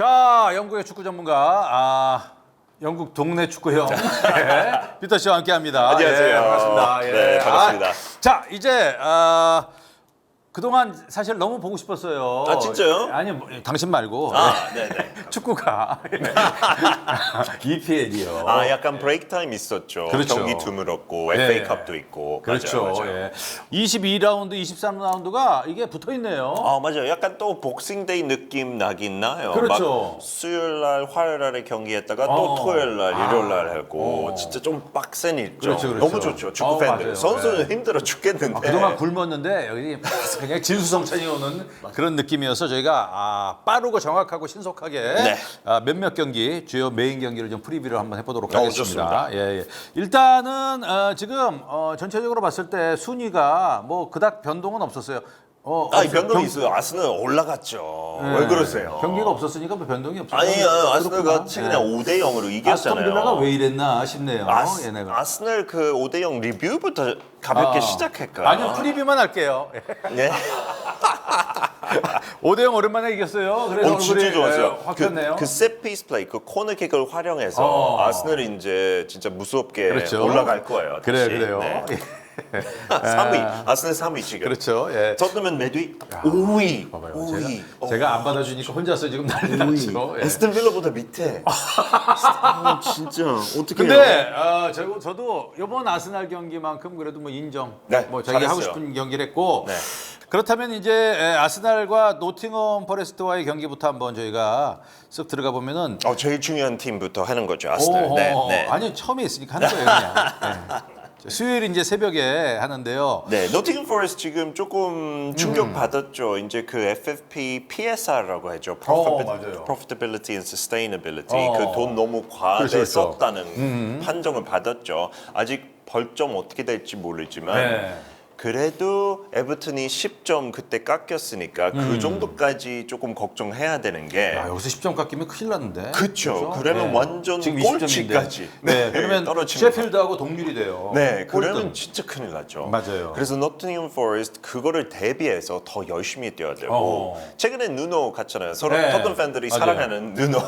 자, 영국의 축구 전문가, 아, 영국 동네 축구 형 예, 피터 씨와 함께합니다. 안녕하세요. 예, 반갑습니다. 예. 네, 반갑습니다. 아, 자, 이제 아, 그동안 사실 너무 보고 싶었어요. 아, 진짜요? 아니, 뭐, 당신 말고 아, 네네. 축구가 EPL이요. 아, 약간 브레이크 타임 있었죠. 그렇죠. 경기 드물었고 예. FA컵도 있고. 그렇죠. 맞아요, 맞아요. 예. 22라운드, 23라운드가 이게 붙어 있네요. 아 맞아요. 약간 또 복싱데이 느낌 나긴 나요. 그렇죠. 막 수요일 날, 화요일 날에 경기했다가 어. 또 토요일 날, 일요일 날 아. 하고 어. 진짜 좀 빡센 일정. 그렇죠, 그렇죠. 너무 좋죠. 축구 어, 팬들. 맞아요. 선수는 예. 힘들어 죽겠는데. 아, 그동안 굶었는데 여기 그냥 진수성찬이 오는 그런 느낌이어서 저희가 아, 빠르고 정확하고 신속하게 네. 아, 몇몇 경기 주요 메인 경기를 좀 프리뷰를 한번 해보도록 어, 하겠습니다. 예, 예. 일단은 어, 지금 어, 전체적으로 봤을 때 순위가 뭐 그닥 변동은 없었어요. 어, 아, 이 없- 변동이 경- 있어요. 아스널 올라갔죠. 예. 왜 그러세요? 경기가 없었으니까 뭐 변동이 없어요. 아니요. 아스널 그렇구나. 같이 그냥 예. 5대 0으로 아스톤 이겼잖아요. 빌라가 왜 이랬나 싶네요. 아스, 얘네가. 아스널 그 5대 0 리뷰부터 가볍게 아. 시작할까요? 아니요 프리뷰만 할게요. 네. 5대0 오랜만에 이겼어요. 그래서 어, 진짜 좋았어요. 예, 확 폈네요. 그, 그 세피스 플레이, 그 코너킥을 활용해서 어. 아스널이 이제 진짜 무섭게 그렇죠. 올라갈 거예요. 그래. 그래요. 네. 예. 3위, 아스널 3위 지금. 그렇죠. 예. 토트넘 매드위 5위. 봐봐요. 5위. 제가, 제가 안 받아주니까 혼자서 지금 난리 났죠. 예. 에스턴 빌라보다 밑에. 아, 진짜 어떻게? 근데 어, 저, 저도 이번 아스날 경기만큼 그래도 뭐 인정. 네, 뭐 자기 하고 잘했어요. 싶은 경기를 했고. 네. 그렇다면 이제 에, 아스날과 노팅엄 포레스트와의 경기부터 한번 저희가 쓱 들어가 보면은 어, 제일 중요한 팀부터 하는 거죠. 아스널. 오, 네, 어, 네. 아니 처음에 있으니까 하는 거예요 그냥. 네. 수요일 이제 새벽에 하는데요. 네, 노팅엄 포레스트 지금 조금 충격 음. 받았죠. 이제 그 FFP PSR라고 하죠. 어, 맞아요. Profitability and Sustainability. 어. 그 돈 너무 과하게 그렇죠, 그렇죠. 썼다는 판정을 받았죠. 아직 벌점 어떻게 될지 모르지만 네. 그래도 에버튼이 10점 그때 깎였으니까 그 정도까지 조금 걱정해야 되는 게 음. 야, 여기서 10점 깎이면 큰일 났는데. 그쵸. 그러면 완전 지금 꼴찌까지. 20 점인데. 네. 네, 그러면 떨어지는 셰필드하고 동률이 돼요. 네. 그러면 진짜 큰일 나죠. 맞아요. 그래서 노팅엄 포레스트 그거를 대비해서 더 열심히 뛰어야 되고 어. 최근에 누노 갔잖아요. 서로 네, 토튼 팬들이 맞아요. 사랑하는 누노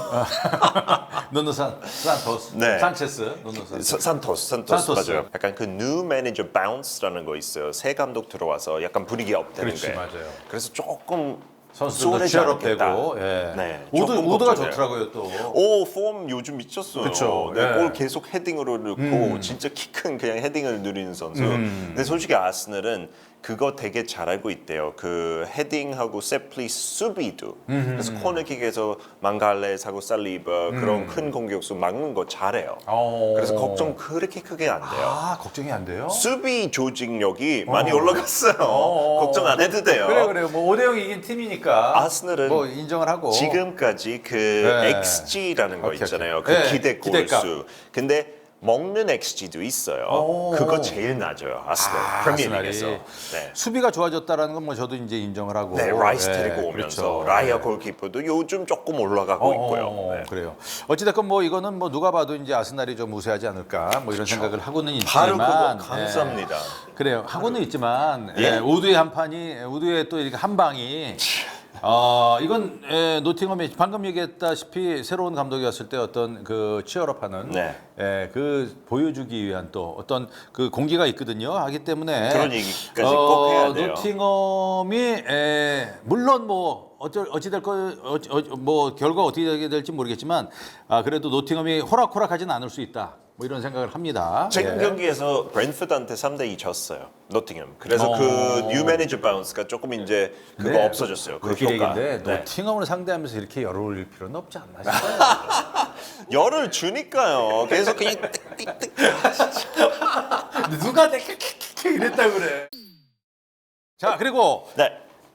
노노 산 산토스, 네. 산체스, 노노 산. 사- 산토스, 산토스, 산토스. 맞아요. 약간 그뉴 매니저 바운스라는 거 있어요. 새 감독 들어와서 약간 분위기 업되는 그렇지, 게. 맞아요. 그래서 조금 선수들도 쏠리지 치열업되고, 않겠다. 예. 네, 우드 조금 우드가 걱정돼요. 좋더라고요 또. 오, 폼 요즘 미쳤어요. 그쵸, 네, 예. 음. 골 계속 헤딩으로 넣고 진짜 키 큰 그냥 헤딩을 누리는 선수. 근데 솔직히 아스널은 그거 되게 잘 알고 있대요. 그 헤딩하고 세플리스 수비도. 그래서 코너킥에서 망갈레스 하고 살리바 그런 큰 공격수 막는 거 잘해요. 음. 어. 그래서 걱정 그렇게 크게 안 돼요. 아 걱정이 안 돼요? 수비 조직력이 많이 올라갔어요. 걱정 안 해도 돼요. 그래 그래 뭐 5대 0 이긴 팀이니까. 아스널은 뭐 인정을 하고. 지금까지 그 네. XG라는 거 오케이, 있잖아요. 오케이. 그 네, 기대 기대값. 골수. 근데 먹는 XG도 있어요. 오. 그거 제일 낮아요. 아스널 아, 프리미어리그에서. 아스날이. 네. 수비가 좋아졌다라는 건 뭐 저도 이제 인정을 하고. 네, 라이스 예, 데리고 오면서 그렇죠. 라이어 골키퍼도 요즘 조금 올라가고 어, 있고요. 어, 네. 그래요. 어찌됐건 뭐 이거는 뭐 누가 봐도 이제 아스날이 좀 우세하지 않을까 뭐 이런 생각을 하고는 바로 있지만. 그거 감사합니다. 예, 그래요. 하고는 있지만 예? 예, 우드의 한 판이 우드의 또 이렇게 한 방이. 어 이건 예, 노팅엄이 방금 얘기했다시피 새로운 감독이 왔을 때 어떤 그 치열업하는 네. 예, 그 보여주기 위한 또 어떤 그 공기가 있거든요. 하기 때문에 그런 얘기까지 꼭 해야 돼요. 노팅엄이 에, 물론 뭐 어쩔 어찌 될거뭐 결과 어떻게 되게 될지 모르겠지만 아 그래도 노팅엄이 호락호락하지는 않을 수 있다. 뭐 이런 생각을 합니다. 최근 예. 경기에서 브랜프드한테 3대 2 졌어요. 노팅엄. 그래서 어. 그 뉴 매니저 바운스가 조금 이제 그거 네. 없어졌어요. 그 그렇게 효과. 얘기인데 네. 노팅엄을 상대하면서 이렇게 열을 올릴 필요는 없지 않나 싶어요. 열을 주니까요. 계속 그냥 띡띡띡. 누가 내가 이랬다 그래. 자 그리고 네.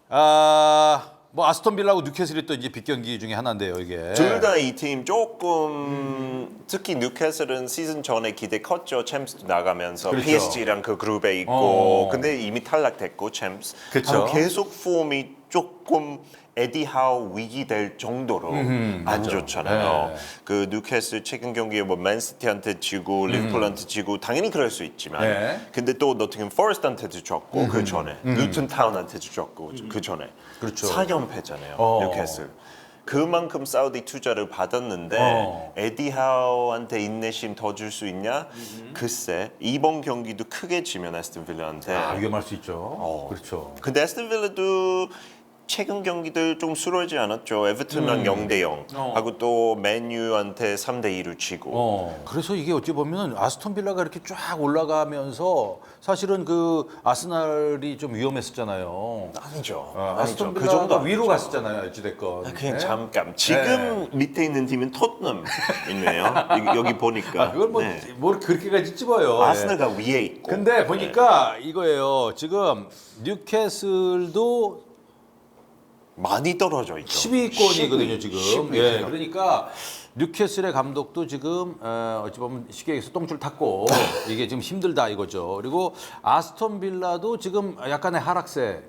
아 뭐 아스톤 빌라하고 뉴캐슬이 또 이제 빅경기 중에 하나인데요 이게. 둘 다 이 팀 조금 특히 뉴캐슬은 시즌 전에 기대 컸죠. 챔스도 나가면서 그렇죠. PSG랑 그 그룹에 있고 어. 근데 이미 탈락됐고 챔스. 아, 계속 폼이 조금 에디 하우 위기 될 정도로 안 맞아. 좋잖아요. 네. 그 뉴캐슬 최근 경기에 뭐 맨시티한테 지고 리버풀한테 지고 당연히 그럴 수 있지만 네. 근데 또 노팅엄 포레스트한테도 졌고 그 전에 루튼 타운한테도 졌고 그 전에 그렇죠. 4연패잖아요. 어. 뉴캐슬. 그만큼 사우디 투자를 받았는데 어. 에디 하우한테 인내심 더 줄 수 있냐? 글쎄 이번 경기도 크게 지면 에스턴 빌라한테 아, 위험할 수 있죠. 그렇죠. 근데 에스턴 빌라도 최근 경기들 좀 수월하지 않았죠. 에버튼랑 0대 0 어. 하고 또 맨유한테 3대 2를 치고 어, 그래서 이게 어찌 보면 아스톤 빌라가 이렇게 쫙 올라가면서 사실은 그 아스날이 좀 위험했었잖아요. 아니죠. 어, 아니죠. 아스톤 그 빌라가 정도 위로 아니죠. 갔었잖아요. 어찌됐건. 그냥 네? 잠깐 지금 밑에 있는 팀은 토트넘이네요. 여기, 여기 보니까 아, 그걸 뭐, 네. 뭘 그렇게까지 찝어요. 예. 아스널가 위에 있고. 근데 보니까 이거예요. 지금 뉴캐슬도 많이 떨어져 있죠. 10위권이거든요, 지금. 10위. 예, 그러니까 뉴캐슬의 감독도 지금 어, 어찌 보면 쉽게 얘기해서 똥줄 탔고 이게 지금 힘들다 이거죠. 그리고 아스톤 빌라도 지금 약간의 하락세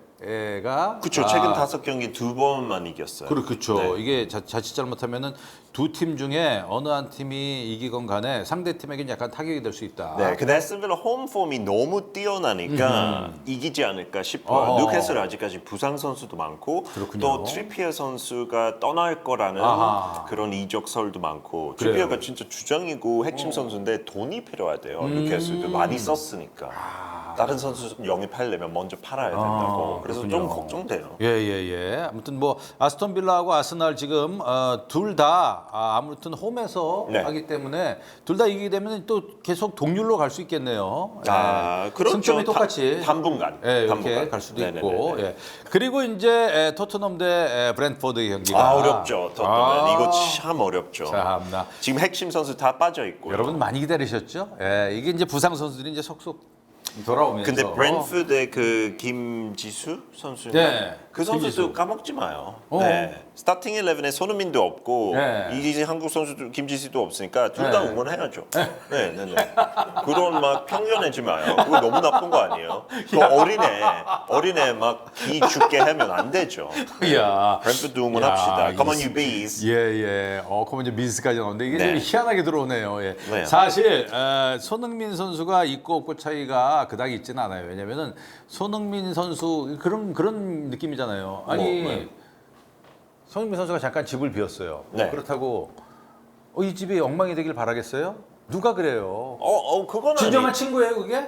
가 그렇죠. 최근 다섯 경기 두 번만 이겼어요. 그렇죠. 네. 이게 자, 자칫 잘못하면은 두 팀 중에 어느 한 팀이 이기건 간에 상대 팀에게는 약간 타격이 될 수 있다. 네, 근데 에스빌라 홈폼이 너무 뛰어나니까 이기지 않을까 싶어요. 음. 어어. 뉴캐슬 아직까지 부상 선수도 많고 그렇군요. 또 트리피어 선수가 떠날 거라는 아하. 그런 이적설도 많고 그래요. 트리피어가 진짜 주장이고 핵심 선수인데 돈이 필요하대요. 음. 뉴캐슬도 많이 썼으니까 다른 선수 영입하려면 먼저 팔아야 된다고. 아, 그래서 그렇군요. 좀 걱정돼요. 예, 예, 예. 아무튼 뭐 아스톤 빌라하고 아스날 지금 어, 둘다 아, 아무튼 홈에서 네. 하기 때문에 둘 다 이기게 되면 또 계속 동률로 갈 수 있겠네요. 아, 예. 그렇죠. 승점이 다- 똑같이 당분간. 예, 이렇게. 갈 수도 네네네네. 있고. 예. 그리고 이제 에, 토트넘 대 에, 브랜트포드 경기가 아 어렵죠. 토트넘은 아, 이거 참 어렵죠. 참나. 지금 핵심 선수 다 빠져 있고. 여러분 많이 기다리셨죠? 예, 이게 이제 부상 선수들이 이제 속속 돌아오면서. 근데 브랜프드의 그 김지수 선수 네, 그 선수도. 까먹지 마요. 어. 네. 스타팅 11에 손흥민도 없고 네. 이제 한국 선수도 김지수도 없으니까 둘 다 네. 응원해야죠. 네, 네, 네. 그런 막 편견내지 마요. 그거 너무 나쁜 거 아니에요? 그 어린애 어린애 막기 죽게 하면 안 되죠. 야. 브랜프드 응원합시다. 야, Come on 이- you bees. 예, 예. 어, 그러면 이제 미스까지 나오는데 이게 네. 좀 희한하게 들어오네요. 예. 왜요? 사실 에, 손흥민 선수가 있고 없고 차이가 그닥 있지는 않아요. 왜냐면은 손흥민 선수 그런 그런 느낌이잖아요. 아니 뭐, 네. 손흥민 선수가 잠깐 집을 비웠어요. 네. 그렇다고 어, 이 집이 엉망이 되길 바라겠어요? 누가 그래요? 어, 어 그거는 진정한 아니. 친구예요, 그게?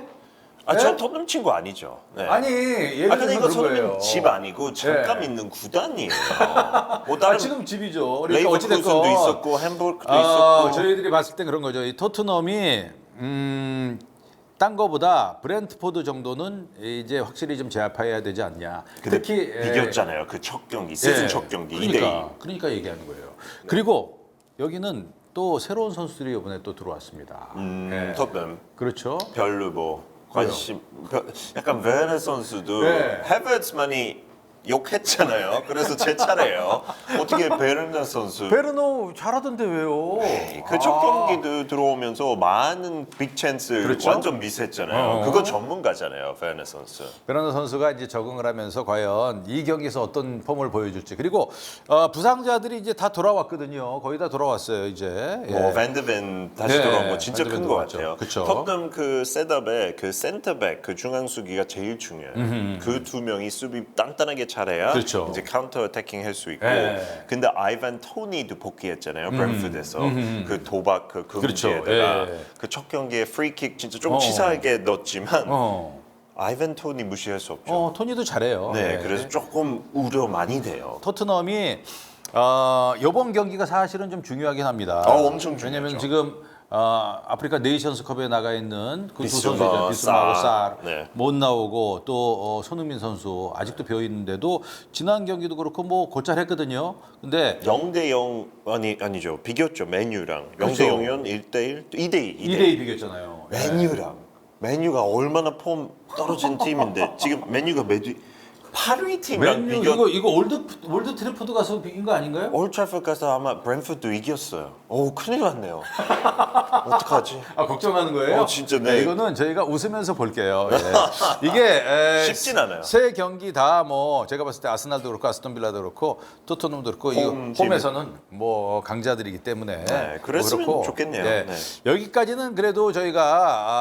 아, 네? 저 토트넘 친구 아니죠. 네. 아니, 아 예를 근데 들면 이거 손흥민. 집 아니고 잠깐 네. 있는 구단이에요. 뭐 다른 아, 지금 집이죠. 그러니까 어찌됐건 있었고 햄버그도 아, 있었고 저희들이 봤을 땐 그런 거죠. 이 토트넘이 음, 딴 거보다 브랜트포드 정도는 이제 확실히 좀 제압해야 되지 않냐. 특히 예, 이겼잖아요. 그 첫 경기 시즌 예, 첫 경기 2대 2. 그러니까, 그러니까 얘기하는 거예요. 그리고 여기는 또 새로운 선수들이 이번에 또 들어왔습니다. 음, 예. 토트넘 그렇죠. 별로 뭐 관심 별- 약간 베르 선수도 네. 헤버츠만이 욕했잖아요. 그래서 제 차례예요. 어떻게 베르나 선수 베르노 잘하던데 왜요? 그 첫 경기도 들어오면서 많은 빅 찬스 그렇죠. 완전 미스했잖아요. 어. 그거 전문가잖아요, 베르나 선수. 베르노 선수가 이제 적응을 하면서 과연 이 경기에서 어떤 폼을 보여줄지 그리고 어, 부상자들이 이제 다 돌아왔거든요. 거의 다 돌아왔어요 이제. 예. 뭐 밴드벤 다시 네, 돌아온 거 진짜 밴드벤 큰거 돌아왔죠. 같아요. 그쵸. 토트넘 그 셋업에 그 센터백 그 중앙 수비가 제일 중요해요. 그 두 명이 수비 단단하게 잘해야 그렇죠. 이제 카운터 어태킹 할 수 있고. 네. 근데 아이반 토니도 복귀했잖아요. 브랜프드에서 그 도박 그 그렇죠. 금지에다가 예. 그 첫 경기에 프리킥 진짜 좀 어. 치사하게 넣었지만 어. 아이반 토니 무시할 수 없죠. 어, 토니도 잘해요. 네, 그래서 조금 우려 많이 돼요. 토트넘이 어, 이번 경기가 사실은 좀 중요하긴 합니다. 어, 엄청 중요하죠. 왜냐면 지금 어, 아프리카 네이션스컵에 나가 있는 그 두 비스마, 선수죠. 비스마하고 사. 쌀 네. 못 나오고 또 어, 손흥민 선수 아직도 비어 있는데도 지난 경기도 그렇고 뭐 골잘했거든요. 근데 0대 0 아니 아니죠. 비겼죠. 맨유랑 0대 그렇죠. 0이면 1대 1, 2대 2. 2대 2 비겼잖아요. 맨유랑 맨유가 얼마나 폼 떨어진 팀인데 지금 맨유가 매주 8위 팀이랑 맨유 비교 이거 이거 올드 올드 트래포드 가서 비긴 거 아닌가요? 올트래포드 가서 아마 브랜프도 이겼어요. 오 큰일 났네요. 어떡하지? 아 걱정하는 거예요? 어, 진짜, 네. 이거는 저희가 웃으면서 볼게요. 예. 이게 에, 쉽진 않아요. 세 경기 다 뭐 제가 봤을 때 아스날도 그렇고 아스톤 빌라도 그렇고 토트넘도 그렇고 이거 홈 팀이- 홈에서는 뭐 강자들이기 때문에 네, 그랬으면 뭐 좋겠네요. 예. 네. 여기까지는 그래도 저희가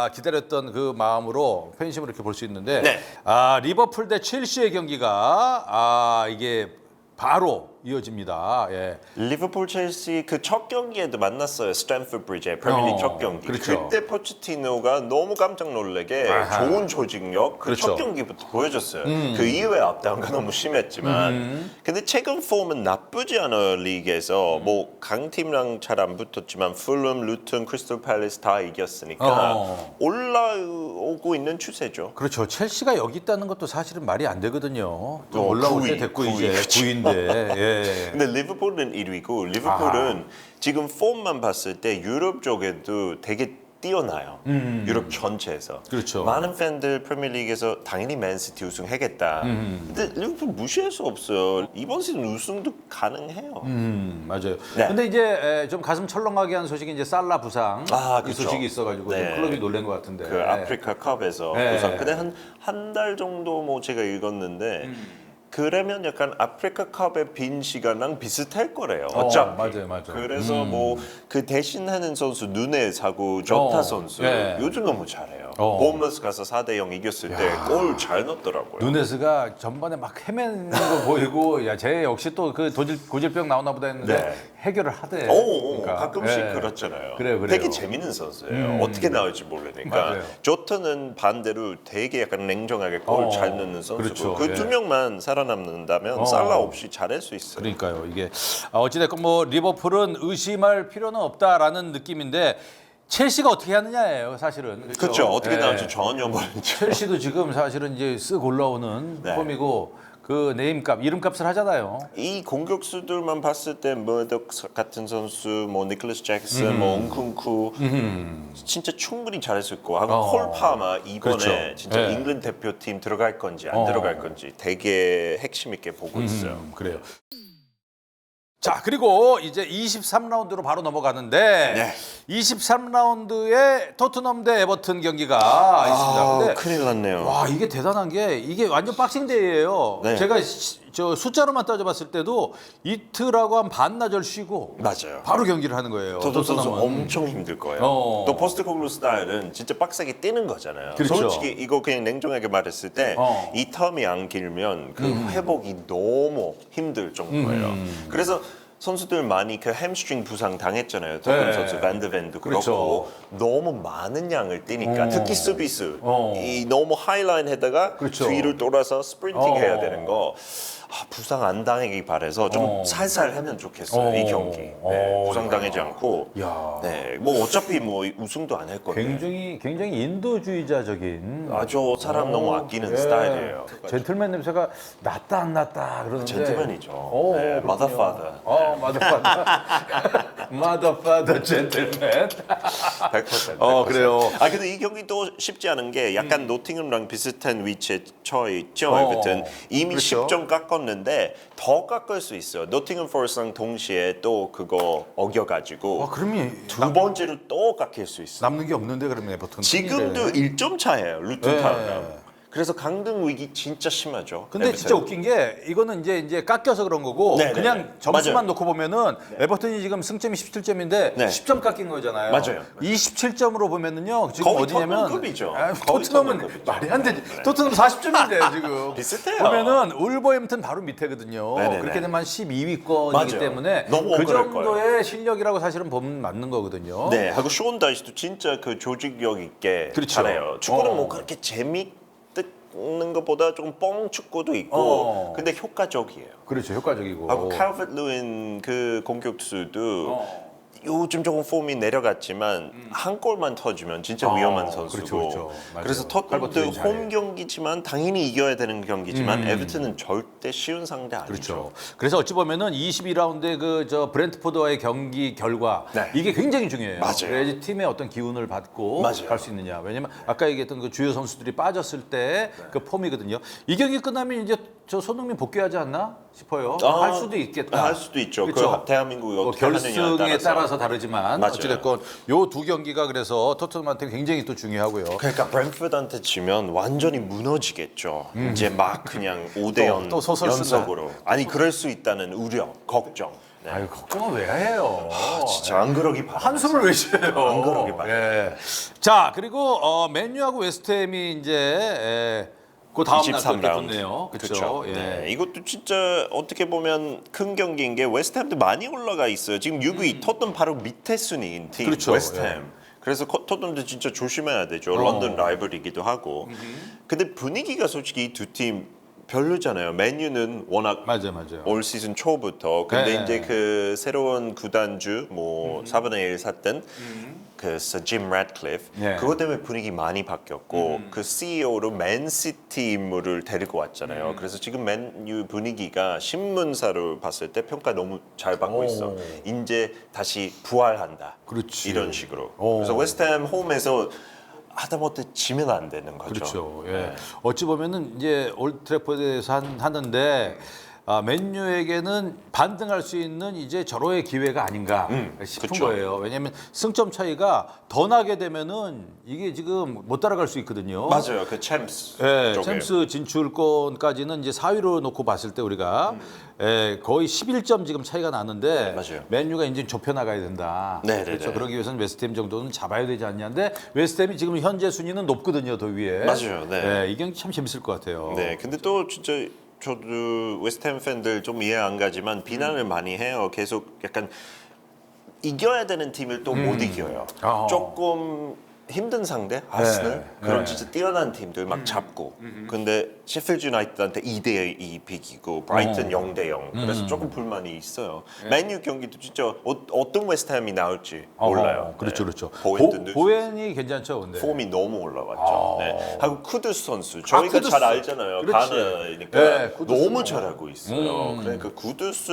아, 기다렸던 그 마음으로 팬심으로 이렇게 볼 수 있는데 네. 아, 리버풀 대 첼시의 경기가 아, 이게 바로 이어집니다. 예. 리버풀 첼시 그 첫 경기에도 만났어요. 스탠퍼드 브리지의 프리미어리그 어, 첫 경기. 그렇죠. 때 포치티노가 너무 깜짝 놀라게 아하. 좋은 조직력 그 첫 그렇죠. 음. 경기부터 보여줬어요. 그 이후에 업다운가 너무 심했지만 근데 최근 폼은 나쁘지 않아요 리그에서 음. 뭐 강팀이랑 잘 안 붙었지만 풀럼, 루튼, 크리스탈 팰리스 다 이겼으니까 어. 올라오고 있는 추세죠. 그렇죠. 첼시가 여기 있다는 것도 사실은 말이 안 되거든요. 좀 어, 올라올 구위, 때 됐고 구위, 이제 그렇죠. 9위인데. 예. 근데 리버풀은 1위고 리버풀은 지금 폼만 봤을 때 유럽 쪽에도 되게 뛰어나요. 유럽 전체에서. 음. 그렇죠. 많은 팬들 프리미어리그에서 당연히 맨시티 우승하겠다. 음. 근데 리버풀 무시할 수 없어요. 이번 시즌 우승도 가능해요. 음, 맞아요. 네. 근데 이제 에, 좀 가슴 철렁하게 한 소식이 이제 살라 부상 아, 이 그렇죠. 소식이 있어가지고 좀 네. 클럽이 놀란 것 같은데. 그 아프리카 컵에서 네. 우선 근데 한 한 달 정도 뭐 제가 읽었는데 음. 그러면 약간 아프리카 컵의 빈 시간랑 비슷할 거래요. 어, 어차피. 맞아요, 맞아요. 그래서 음. 뭐그 대신하는 선수 눈에 사고 조타 어, 선수 예. 요즘 너무 잘해요. 어. 보험스 가서 4대 0 이겼을 때 골 잘 넣더라고요. 누네스가 전반에 막 헤매는 거 보이고 야 쟤 역시 또 그 고질병 나오나 보다 했는데 네. 해결을 하대. 오, 오, 그러니까. 가끔씩 예. 그렇잖아요. 그래요, 그래요. 되게 재밌는 선수예요. 음. 어떻게 나올지 모르니까. 맞아요. 조트는 반대로 되게 약간 냉정하게 골 어, 잘 넣는 선수고 그렇죠. 그 두 예. 명만 살아남는다면 어. 살라 없이 잘할 수 있어요. 그러니까요. 이게 아, 어찌됐건 뭐 리버풀은 의심할 필요는 없다라는 느낌인데 첼시가 어떻게 하느냐예요, 사실은. 그렇죠. 그렇죠. 어떻게 예. 나올지 전혀 모르죠. 첼시도 지금 사실은 이제 쓱 올라오는 네. 폼이고 그 네임값, 이름값을 하잖아요. 이 공격수들만 봤을 때 머덕 같은 선수, 뭐 니클래스 잭슨, 음. 뭐 옹쿵쿠 진짜 충분히 잘했을 거고 하고 어. 콜파마 이번에 그렇죠. 진짜 예. 잉글랜드 대표팀 들어갈 건지 안 어. 들어갈 건지 되게 핵심 있게 보고 있어요. 음, 그래요. 자 그리고 이제 23라운드로 바로 넘어가는데 네. 23라운드에 토트넘 대 에버튼 경기가 있습니다. 아, 근데 큰일 났네요. 와 이게 대단한 게 이게 완전 박싱데이예요. 네. 제가 시- 저 숫자로만 따져봤을 때도 이틀하고 한 반나절 쉬고 맞아요. 바로 경기를 하는 거예요. 토트 선수 토트넘은. 엄청 힘들 거예요. 어. 또 포스트 코글루 스타일은 진짜 빡세게 뛰는 거잖아요. 그렇죠. 솔직히 이거 그냥 냉정하게 말했을 때 이 어. 텀이 안 길면 그 회복이 너무 힘들 정도예요. 음. 그래서 선수들 많이 그 햄스트링 부상 당했잖아요. 토트넘 네. 선수 그렇죠. 그렇고 너무 많은 양을 뛰니까 어. 특히 수비수 어. 이 너무 하이라인 해다가 그렇죠. 뒤를 돌아서 스프린팅 어. 해야 되는 거 아, 부상 안 당하기 바래서 좀 어. 살살 하면 좋겠어요 이 어. 경기 네, 어. 부상 당하지 않고 야. 네, 뭐 어차피 뭐 우승도 안 할 건데. 굉장히 굉장히 인도주의자적인 아주 사람 너무 아끼는 스타일이에요. 젠틀맨 냄새가 낫다 안 낫다 그러는데 젠틀맨이죠. 오, 네, 그렇군요. father. 어, 마더파더. 마더파더 젠틀맨. 100%. 어, 그래요. 아 근데 이 경기도 쉽지 않은 게 약간 노팅엄랑 비슷한 위치에 처해 있죠. 어, 에버튼 이미 그렇죠. 10점 깎았는데 더 깎을 수 있어요. 노팅엄 포레스랑 동시에 또 그거 어겨가지고 와, 그러면 두 번째로 또 깎일 수 있어요. 남는 게 없는데 그러면 에버튼. 지금도 큰일이네. 1점 차예요. 루튼 네. 타운랑. 그래서 강등 위기 진짜 심하죠. 근데 에버튼. 진짜 웃긴 게 이거는 이제 이제 깎여서 그런 거고 네, 네, 그냥 네. 점수만 맞아요. 놓고 보면은 에버튼이 지금 승점이 17점인데 네. 10점 깎인 거잖아요. 맞아요. 27점으로 보면은요. 지금 거의 어디냐면. 아, 거의 토트넘은. 말이 안 되지. 토트넘 40점인데 지금. 비슷해요. 보면은 울버햄튼 바로 밑에거든요. 네네네. 그렇게 되면 한 12위권이기 맞아요. 때문에 그 정도의 실력이라고 사실은 보면 맞는 거거든요. 네, 하고 쇼온 다이스도 진짜 그 조직력 있게 그렇죠. 잘해요. 축구는 어. 뭐 그렇게 재미뜯 는 것보다 조금 뻥 축구도 있고, 어. 근데 효과적이에요. 그렇죠. 효과적이고. 하고 칼버트 루인 그 공격수도 어. 요즘 조금 폼이 내려갔지만 한 골만 터주면 진짜 어, 위험한 선수고. 그렇죠, 그렇죠. 맞아요. 그래서 토트넘도 잘해요. 홈 경기지만 당연히 이겨야 되는 경기지만 음. 에버튼은 절대 쉬운 상대 아니죠. 그렇죠. 그래서 어찌 보면은 22라운드의 그 저 브렌트포드와의 경기 결과 네. 이게 굉장히 중요해요. 맞아요. 그래야지 팀의 어떤 기운을 받고 맞아요. 갈 수 있느냐. 왜냐면 아까 얘기했던 그 주요 선수들이 빠졌을 때 그 폼이거든요. 이 경기 끝나면 이제 저 손흥민 복귀하지 않나 싶어요. 아, 할 수도 있겠다. 할 수도 있죠. 그렇죠. 그 대한민국이 뭐 어떻게 결승에 따라서. 따라서 다르지만 맞아요. 어찌됐건 요 두 경기가 그래서 토트넘한테 굉장히 또 중요하고요. 그러니까 브랜프드한테 지면 완전히 무너지겠죠. 이제 막 그냥 5대 또- 0또 소설 연속으로. 아니 그럴 수 있다는 우려, 걱정. 네. 아유 걱정은 왜 해요? 진짜 안 그러기 바라. 한숨을 왜 쉬어요? 안 그러게 말이에요. 예. 자 그리고 어, 맨유하고 웨스트햄이 이제 에, 그 다음 날23또 이렇게 라운드. 붙네요. 그쵸? 그쵸? 예. 네, 이것도 진짜 어떻게 보면 큰 경기인 게 웨스트햄도 많이 올라가 있어요. 지금 6위 토트넘 바로 밑에 순위인 팀 음. 그렇죠. 웨스트햄. 예. 그래서 코- 토트넘도 진짜 조심해야 되죠. 어. 런던 라이벌이기도 하고. 근데 분위기가 솔직히 이 두 팀 별로잖아요. 맨유는 워낙 맞아요, 맞아요. 올 시즌 초부터 근데 네. 이제 그 새로운 구단주 뭐 4분의 1 샀던 그짐 래드클리프 네. 그것 때문에 분위기 많이 바뀌었고 그 CEO로 맨시티 인물을 데리고 왔잖아요. 그래서 지금 맨유 분위기가 신문사로 봤을 때 평가 너무 잘 받고 있어. 오. 이제 다시 부활한다. 그렇지. 이런 식으로. 오. 그래서 웨스트햄 홈에서 하다못해 지면 안 되는 거죠. 그렇죠. 예. 네. 어찌 보면은 이제 올트래포드에서 한, 하는데 아, 맨유에게는 반등할 수 있는 이제 절호의 기회가 아닌가 음, 싶은 그쵸. 거예요. 왜냐하면 승점 차이가 더 나게 되면은 이게 지금 못 따라갈 수 있거든요. 맞아요. 그 챔스 예, 쪽에. 챔스 진출권까지는 이제 4위로 놓고 봤을 때 우리가 예, 거의 11점 지금 차이가 나는데 음. 맞아요. 맨유가 이제 좁혀 나가야 된다. 네, 네, 그렇죠. 네. 그러기 위해서는 웨스트햄 정도는 잡아야 되지 않냐인데 웨스트햄이 지금 현재 순위는 높거든요, 더 위에. 맞아요, 네. 예, 이 경기 참 재밌을 것 같아요. 네, 근데 또 진짜 저도 웨스트햄 팬들 좀 이해 안 가지만 비난을 음. 많이 해요. 계속 약간 이겨야 되는 팀을 또 못 이겨요. 음. 어. 조금 힘든 상대 아스널 네, 그런 네. 진짜 뛰어난 팀들 막 잡고 근데 셰필드 유나이티드한테 2대 2 비기고 브라이튼 어. 0대 0 그래서 조금 불만이 있어요. 맨유 경기도 진짜 어, 떤 웨스트햄이 나올지 몰라요. 그렇죠, 네. 그렇죠. 보엔도 보, 넣을 수 보엔이 괜찮죠, 근데. 폼이 너무 올라왔죠. 아. 네. 하고 쿠드스 선수 저희가 쿠드스. 잘 알잖아요. 그렇지. 가나니까 네. 너무 잘하고 있어요. 음. 그러니까 쿠드스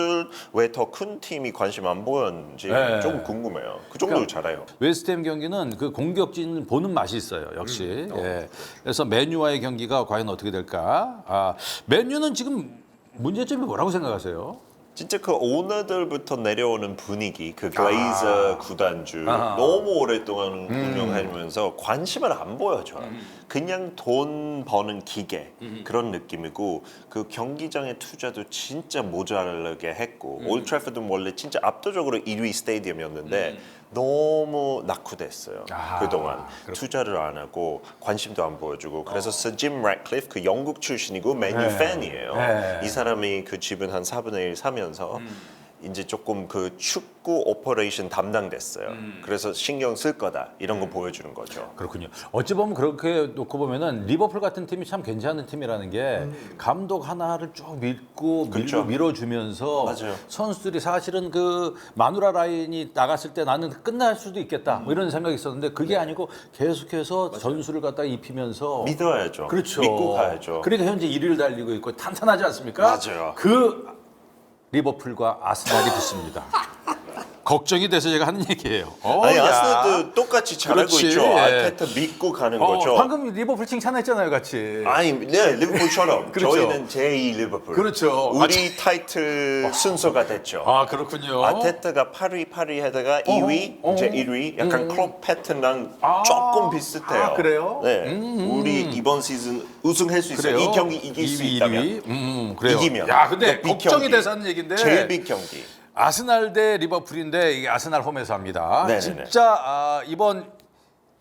왜 더 큰 팀이 관심 안 보였는지 네. 좀 궁금해요. 그 정도로 그러니까 잘해요. 웨스트햄 경기는 그 공격진 보는 맛이 있어요, 역시. 예. 그래서 맨유와의 경기가 과연 어떻게 될까? 아, 맨유는 지금 문제점이 뭐라고 생각하세요? 진짜 그 오너들부터 내려오는 분위기, 그 글레이저 구단주 아. 아하. 음. 너무 오랫동안 운영하면서 관심을 안 보여줘요. 그냥 돈 버는 기계 음. 그런 느낌이고 그 경기장의 투자도 진짜 모자라게 했고 음. 올트래프드는 원래 진짜 압도적으로 1위 스테디움이었는데 너무 낙후됐어요. 음. 아, 그동안 그렇구나. 투자를 안 하고 관심도 안 보여주고 그래서 서짐 래클리프 그 영국 출신이고 맨유 어. 네. 팬이에요. 네. 이 사람이 그 집은 한 4분의 1 사면서 음. 이제 조금 그 축구 오퍼레이션 담당됐어요. 음. 그래서 신경 쓸 거다 이런 거 보여주는 거죠. 그렇군요. 어찌 보면 그렇게 놓고 보면은 리버풀 같은 팀이 참 괜찮은 팀이라는 게 감독 하나를 쭉 믿고 그렇죠. 밀고 밀어주면서 맞아요. 선수들이 사실은 그 마누라 라인이 나갔을 때 나는 끝날 수도 있겠다 뭐 이런 생각이 있었는데 그게 네. 아니고 계속해서 전술을 갖다 입히면서 믿어야죠. 그렇죠. 믿고 가야죠. 그러니까 현재 1위를 달리고 있고 탄탄하지 않습니까? 맞아요. 그 리버풀과 아스날이 붙습니다. 걱정이 돼서 제가 하는 얘기예요. 어, 아니 야. 아스널도 똑같이 잘하고 그렇지. 있죠. 예. 아테타 믿고 가는 어, 거죠. 방금 리버풀 칭찬했잖아요, 같이. 아니, 네, 리버풀처럼 그렇죠. 저희는 제2 리버풀. 그렇죠. 우리 타이틀 순서가 됐죠. 아 그렇군요. 아테타가 8위, 8위 하다가 2위, 어. 이제 1위. 약간 클럽 패턴랑 아. 조금 비슷해요. 아, 그래요? 네, 우리 이번 시즌 우승할 수 있어요. 이 경기 이길 수 2위, 있다면. 1위? 음, 그래요. 이기면. 야, 근데 네, 빅 걱정이 경기. 돼서 하는 얘기인데. 제일 빅 경기. 아스날 대 리버풀인데 이게 아스날 홈에서 합니다. 네네네. 진짜 아, 이번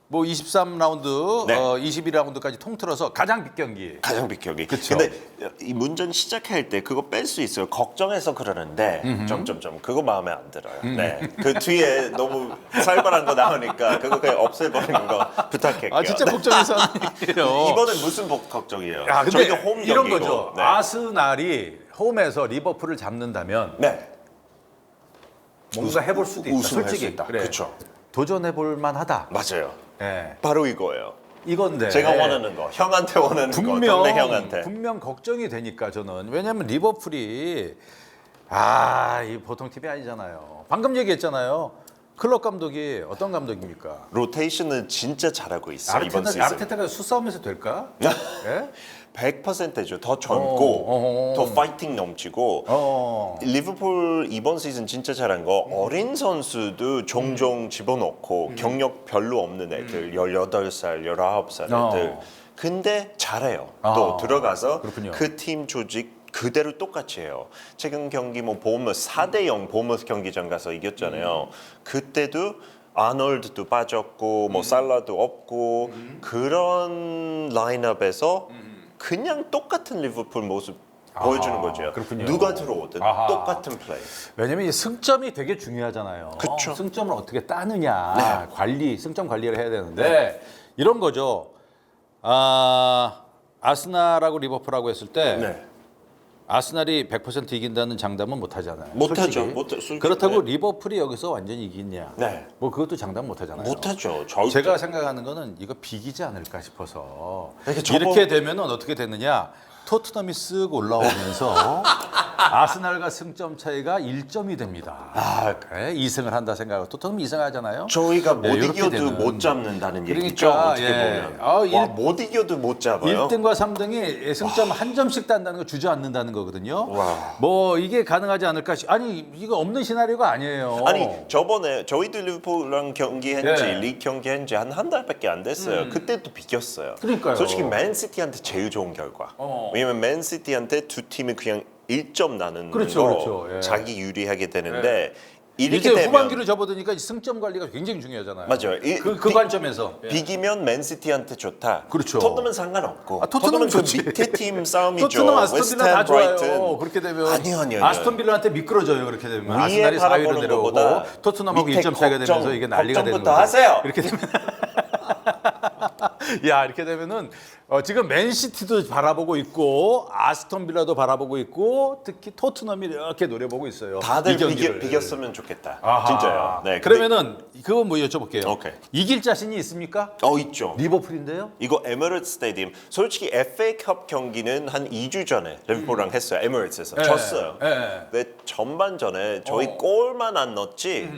뭐 23라운드, 네. 어, 21라운드까지 통틀어서 가장 빅 경기. 가장 빅 경기. 그쵸. 근데 이 문전 시작할 때 그거 뺄 수 있어요. 걱정해서 그러는데 점점점 그거 마음에 안 들어요. 음. 네. 그 뒤에 너무 살벌한 거 나오니까 그거 그냥 없애버리는 거 부탁할게요. 아 진짜 네. 걱정해서 하는 얘기예요. 이번엔 무슨 복- 걱정이에요? 야, 근데 저희가 홈 이런 경기고. 거죠. 네. 아스날이 홈에서 리버풀을 잡는다면 네. 뭔가 해볼 수도 있다. 우승할 솔직히 수 있다. 그래. 그쵸. 도전해볼 만하다. 맞아요. 예. 바로 이거예요. 이건데 제가 원하는 거, 형한테 원하는 거, 분명 동네 형한테. 분명 걱정이 되니까 저는 왜냐하면 리버풀이 아이 보통 팀이 아니잖아요. 방금 얘기했잖아요. 클럽 감독이 어떤 감독입니까? 로테이션은 진짜 잘하고 있어 요 이번 아르테타, 시즌. 아르테타가 수싸움에서 될까? 예? 100%죠. 더 젊고, 어, 어. 더 파이팅 넘치고, 어. 리버풀 이번 시즌 진짜 잘한 거 어린 선수도 종종 집어넣고 경력 별로 없는 애들 18살, 19살 어. 애들 근데 잘해요. 아, 또 들어가서 그렇군요. 그 팀 조직 그대로 똑같이 해요. 최근 경기 뭐 보머스 4대 0 보머스 경기장 가서 이겼잖아요. 그때도 아놀드도 빠졌고 뭐 살라도 없고 그런 라인업에서 그냥 똑같은 리버풀 모습 보여주는 거죠. 그렇군요. 누가 들어오든 아하. 똑같은 플레이. 왜냐면 이 승점이 되게 중요하잖아요. 그쵸. 승점을 어떻게 따느냐, 네. 관리, 승점 관리를 해야 되는데 이런 거죠. 아, 아스날하고 리버풀하고 했을 때 네. 아스날이 100% 이긴다는 장담은 못 하잖아요. 못하죠. 솔직히. 못- 솔직히, 그렇다고 네. 리버풀이 여기서 완전히 이기냐? 네. 뭐 그것도 장담 못 하잖아요. 못하죠. 절대. 제가 생각하는 거는 이거 비기지 않을까 싶어서 이렇게 접어- 이렇게 되면은 어떻게 되느냐 토트넘이 쓱 올라오면서 아스날과 승점 차이가 1점이 됩니다. 아, 네, 2승을 한다 생각하고 토트넘이 2승하잖아요. 저희가 못 네, 이렇게 이겨도 되는. 못 잡는다는 그러니까, 얘기죠. 어떻게 예. 보면. 아, 일- 와, 못 이겨도 못 잡아요. 1등과 3등이 승점 한 점씩 딴다는 거 주저앉는다는 거거든요. 와. 뭐 이게 가능하지 않을까? 시- 아니 이거 없는 시나리오가 아니에요. 아니 저번에 저희도 리버풀랑 경기했지 예. 리그 경기했지 한 한 달밖에 안 됐어요. 그때도 비겼어요. 그러니까요. 솔직히 맨시티한테 제일 좋은 결과. 어. 왜냐면 맨시티한테 두 팀이 그냥 1점 나는 그렇죠, 거 그렇죠. 예. 자기 유리하게 되는데 이렇게 이제 되면 후반기를 접어드니까 이 승점 관리가 굉장히 중요하잖아요. 맞아요. 이- 그, 그 비- 관점에서. 비기면 맨시티한테 좋다. 그렇죠. 토트넘은 상관없고. 아, 토트넘은 그 좋지. 밑에 팀 싸움이죠. 토트넘 아스톤 빌라 다 웨스트햄, 좋아요. 브라이튼. 그렇게 되면 아니요, 아니요. 아스톤 빌라한테 미끄러져요. 그렇게 되면 위에 아스날이 4위로 바라보는 내려오고 토트넘하고 밑에 1점 차이가 걱정, 되면서 이게 난리가 되는 걱정부터 거죠. 하세요. 이렇게 되면 야 이렇게 되면은 어, 지금 맨시티도 바라보고 있고 아스톤 빌라도 바라보고 있고 특히 토트넘이 이렇게 노려보고 있어요. 다들. 비겼, 비겼으면 좋겠다. 아하. 진짜요. 네. 그러면은 그거 뭐 여쭤볼게요. 오케이. 이길 자신이 있습니까? 어 있죠. 리버풀인데요? 이거 에미레이트 스타디움. 솔직히 FA컵 경기는 한 2주 전에 리버풀랑 했어요. 에미레이트에서 예, 졌어요. 예. 근데 전반전에 저희 어. 골만 안 넣었지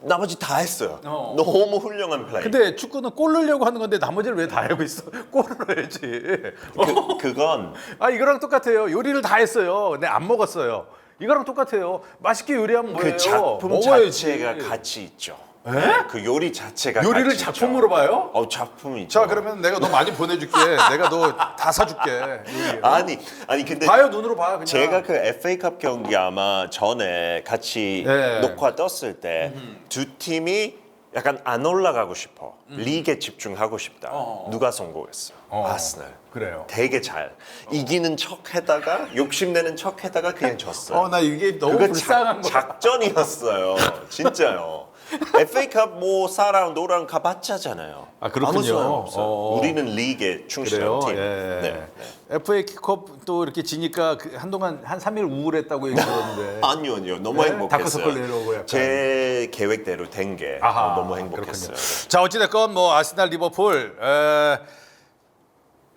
나머지 다 했어요. 어. 너무 훌륭한 플레이. 근데 축구는 골 넣으려고 하는 건데 나머지를 왜 다 알고 있어? 골을 넣어야지. 그, 그건 아 이거랑 똑같아요. 요리를 다 했어요. 근데 안 먹었어요. 이거랑 똑같아요. 맛있게 요리하면 뭐예요? 그 작품 먹어야지. 자체가 가치 있죠. 에? 네, 그 요리 자체가 요리를 가치 작품으로. 봐요? 어 작품이죠. 자 그러면 내가 너 많이 보내줄게. 내가 너 다 사줄게. 요리. 아니 아니 근데 봐요 눈으로 봐 그냥. 제가 그 FA컵 경기 아마 전에 같이 네. 녹화 떴을 때 두 팀이 약간 안 올라가고 싶어 리그에 집중하고 싶다 어. 누가 성공했어 어. 아스날 그래요. 되게 잘 이기는 척해다가 욕심내는 척해다가 그냥 졌어요 어나 이게 너무 그거 불쌍한 작, 거야. 작전이었어요 진짜요 FA컵 뭐 4라운드 5라운드 가봤자잖아요 아, 그렇군요. 아무 소용 없어요 어. 우리는 리그에 충실한 그래요. 팀 예. 네. FA 컵또 이렇게 지니까 그 한동안 한 3일 우울했다고 얘기 들었는데. 아니요, 아니요. 너무 네? 행복했어요. 다크서클 내려오고 약간. 제 계획대로 된 게 아하, 너무 행복했어요. 그렇군요. 자 어찌됐건 뭐 아스날 리버풀 에,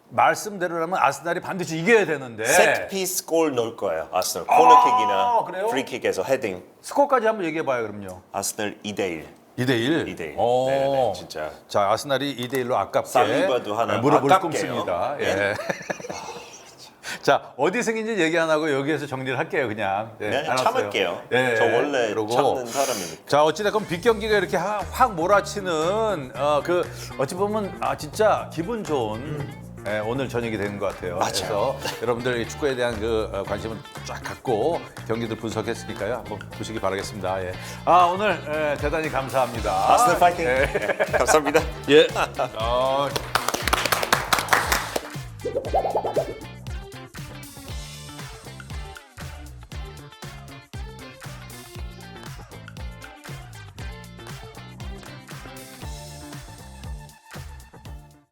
말씀대로라면 아스날이 반드시 이겨야 되는데 세트 피스 골 넣을 거예요. 아스널 코너킥이나 그래요? 프리킥에서 헤딩. 스코어까지 한번 얘기해 봐요 그럼요. 아스널 2대 1. 2대 1. 2대 1. 오. 네, 네, 진짜. 자 아스날이 2대 1로 아깝게 살리바도 하나 무릎을 아깝게요. 꿇습니다. 예. 예. 자 어디 승인지 얘기 안 하고 여기에서 정리를 할게요 그냥. 예, 네, 알았어요. 참을게요. 예, 저 원래 그러고. 참는 사람이니까. 자 어찌됐건 빅 경기가 이렇게 하- 확 몰아치는 어, 그 어찌 보면 아 진짜 기분 좋은 예, 오늘 저녁이 되는 것 같아요. 맞아요. 그래서 여러분들 이 축구에 대한 그 어, 관심은 쫙 갖고 경기들 분석했으니까요. 한번 보시기 바라겠습니다. 예. 아 오늘 예, 대단히 감사합니다. 아스 파이팅. 예. 감사합니다. 예. 아,